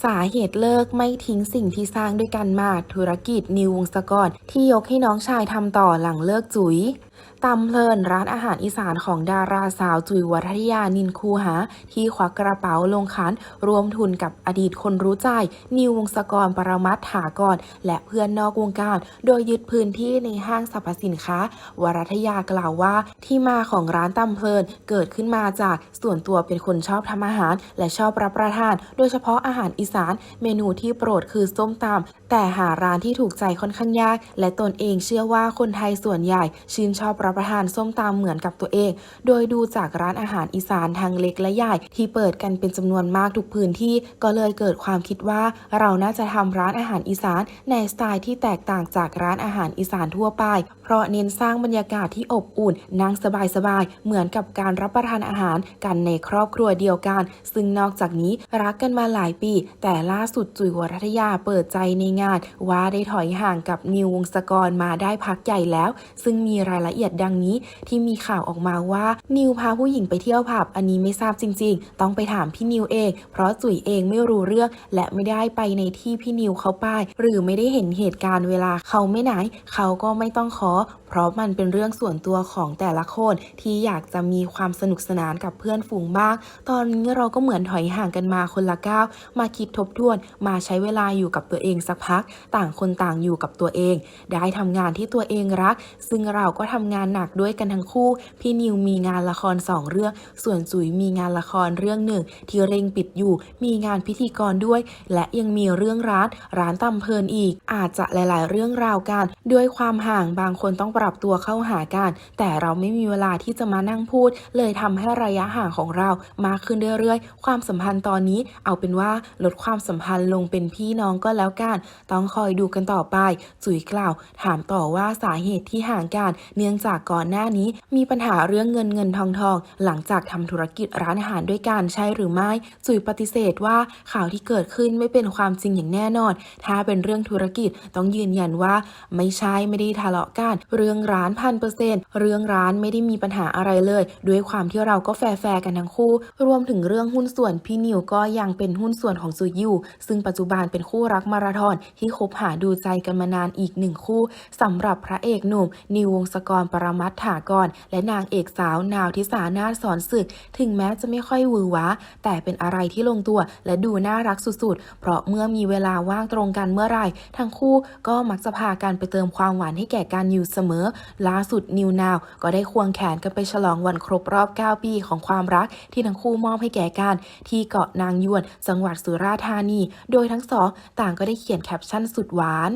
สาเหตุเลิกไม่ทิ้งสิ่งที่สร้างด้วยกันมาธุรกิจนิววงศกรที่ยกให้น้องชายทำต่อหลังเลิกจุ๋ยตำเพลินร้านอาหารอีสานของดาราสาวจุ๋ยวัฒยานินคูหา ที่ควักกระเป๋าลงขันรวมทุนกับอดีตคนรู้ใจ นิววงศกรปรมัตถากร และเพื่อนนอกวงการ โดยยึดพื้นที่ในห้างสรรพสินค้าวรัทยากล่าวว่า ที่มาของร้านตำเพลินเกิดขึ้นมาจากส่วนตัวเป็นคนชอบทำอาหาร และชอบรับประทาน โดยเฉพาะอาหารอีสาน เมนูที่โปรดคือส้มตำแต่หาร้านที่ถูกใจค่อนข้างยาก และตนเองเชื่อว่าคนไทยส่วนใหญ่ ชื่นชอบรับประทานส้มตำเหมือนกับตัวเอง โดยดูจากร้านอาหารอีสานทางเล็กและใหญ่ที่เปิดกันเป็นจำนวนมากทุกพื้นที่ก็เลยเกิดความคิดว่า เราน่าจะทำร้านอาหารอีสานในสไตล์ที่แตกต่างจากร้านอาหารอีสานทั่วไป เพราะเน้นสร้างบรรยากาศที่อบอุ่นนั่งสบายๆเหมือนกับการรับประทานอาหารกันในครอบครัวเดียวกัน ซึ่งนอกจากนี้รักกันมาหลายปีแต่ล่าสุดจุ๋ยวรัตยาเปิดใจในงาน ว่าได้ถอยห่างกับนิววงศกรมาได้พักใหญ่แล้ว ซึ่งมีรายละเอียดดังนี้ที่มีข่าวออกมาว่านิวพาผู้หญิงไปเที่ยวผับ อันนี้ไม่ทราบจริง ๆ ต้องไปถามพี่นิวเอง เพราะจุ๋ยเองไม่รู้เรื่อง และไม่ได้ไปในที่พี่นิวเขาไป หรือไม่ได้เห็นเหตุการณ์เวลาเขาไม่ไหน เขาก็ไม่ต้องขอ เพราะมันเป็นเรื่องส่วนตัวของแต่ละคนที่อยากจะมีความสนุกสนานกับเพื่อนฝูงบ้าง ตอนนี้เราก็เหมือนถอยห่างกันมาคนละก้าวมาคิดทบทวน มาใช้เวลาอยู่กับตัวเองสักพัก ต่างคนต่างอยู่กับตัวเอง ได้ทำงานที่ตัวเองรัก ซึ่งเราก็ทำงานหนักด้วยกันทั้งคู่ พี่นิวมีงานละครสองเรื่อง ส่วนจุ๋ยมีงานละครเรื่องหนึ่ง ที่เร่งปิดอยู่ มีงานพิธีกรด้วย และยังมีเรื่องร้าน ร้านตำเพลินอีก อาจจะหลาย ๆ เรื่องราวกัน ด้วยความห่างบางคนต้องปรับตัวเข้าหากัน แต่เราไม่มีเวลาที่จะมานั่งพูด เลยทำให้ระยะห่างของเรามากขึ้นเรื่อย ๆ ความสัมพันธ์ตอนนี้เอาเป็นว่าลดความสัมพันธ์ลงเป็นพี่น้องก็แล้วกัน ต้องคอยดูกันต่อไป จุ๋ยกล่าว ถามต่อว่าสาเหตุที่ห่างกัน เนื่องจากก่อนหน้านี้ มีปัญหาเรื่องเงินเงินทองทอง หลังจากทำธุรกิจร้านอาหารด้วยกันใช่หรือไม่ จุ๋ยปฏิเสธว่าข่าวที่เกิดขึ้นไม่เป็นความจริงอย่างแน่นอน ถ้าเป็นเรื่องธุรกิจต้องยืนยันว่า ไม่ใช่ไม่ได้ทะเลาะกัน เรื่องร้านพันเปอร์เซ็นต์เรื่องร้านไม่ได้มีปัญหาอะไรเลย ด้วยความที่เราก็แฟร์ๆกันทั้งคู่ รวมถึงเรื่องหุ้นส่วนพี่นิวก็ยังเป็นหุ้นส่วนของจุยอยู่ซึ่งปัจจุบันเป็นคู่รักมาราธอนที่คบหาดูใจกันมานานอีกหนึ่งคู่สำหรับพระเอกหนุ่ม นิววงศกรปรมัตถากร และนางเอกสาวนาวทิสานาสอนศึก ถึงแม้จะไม่ค่อยหวือหวาแต่เป็นอะไรที่ลงตัวและดูน่ารักสุดๆ เพราะเมื่อมีเวลาว่างตรงกันเมื่อไรทั้งคู่ก็มักจะพากันไปเติมความหวานให้แก่กันอยู่เสมอ ล่าสุดนิวนาวก็ได้ควงแขนกันไปฉลองวันครบรอบ 9 ปีของความรักที่ทั้งคู่มอบให้แก่กันที่เกาะนางยวน จังหวัดสุราราธานี โดยทั้งสองต่างก็ได้เขียนแคปชั่นสุดหวาน